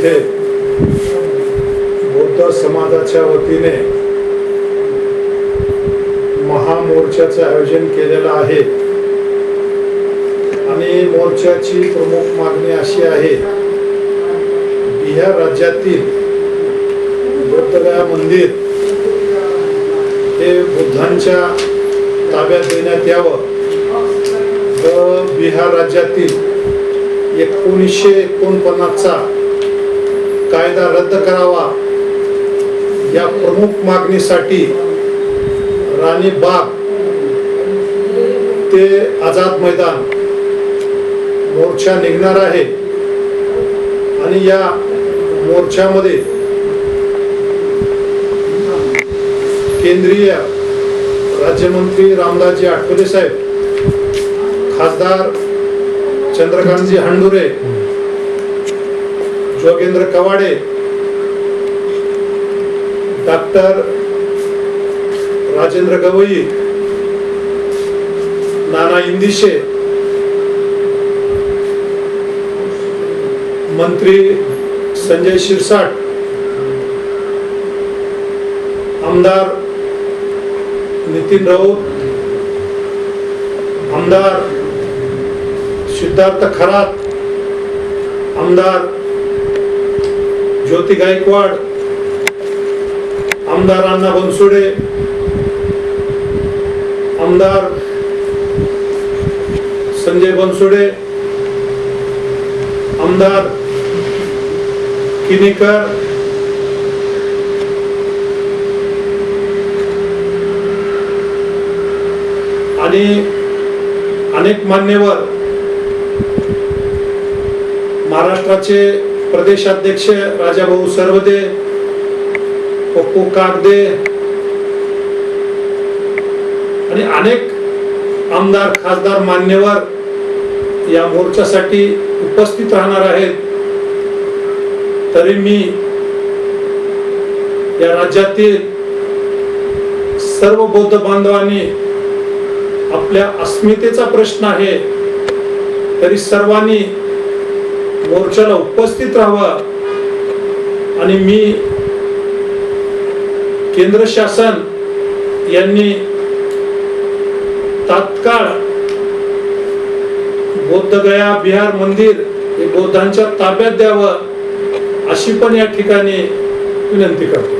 इथे बौद्ध समाजाच्या वतीने महामोर्चाचं आयोजन केलेलं आहे. आणि मोर्चाची प्रमुख मागणी अशी आहे बिहार राज्यातील बुद्धगया मंदिर हे बुद्धांच्या ताब्यात देण्यात यावं. तर बिहार राज्यातील एकोणीसशे एकोणपन्नासचा कायदा रद्द करावा. या प्रमुख मागणीसाठी राणी बाग ते आझाद मैदान मोर्चा निघणार आहे. आणि या मोर्चामध्ये केंद्रीय राज्यमंत्री रामदासजी आठवले साहेब खासदार चंद्रकांतजी हंडुरे जोगेंद्र कवाडे डॉक्टर राजेंद्र गवई नाना इंदिशे मंत्री संजय शिरसाट आमदार नितीन राऊत आमदार सिद्धार्थ खरात आमदार ज्योती गायकवाड आमदार अण्णा बनसोडे आमदार संजय बनसोडे आमदार किनीकर आणि अनेक मान्यवर महाराष्ट्राचे प्रदेशाध्यक्ष राजाभाऊ सर्वदे पप्पू कागदे आणि अनेक आमदार खासदार मान्यवर या मोर्चासाठी उपस्थित राहणार आहेत. तरी मी या राज्यातील सर्व बौद्ध बांधवांनी आपल्या अस्मितेचा प्रश्न आहे. तरी सर्वांनी मोर्चाला उपस्थित राहावं. आणि मी केंद्र शासन यांनी तात्काळ बौद्धगया बिहार मंदिर हे बौद्धांच्या ताब्यात द्यावं अशी पण या ठिकाणी विनंती करतो.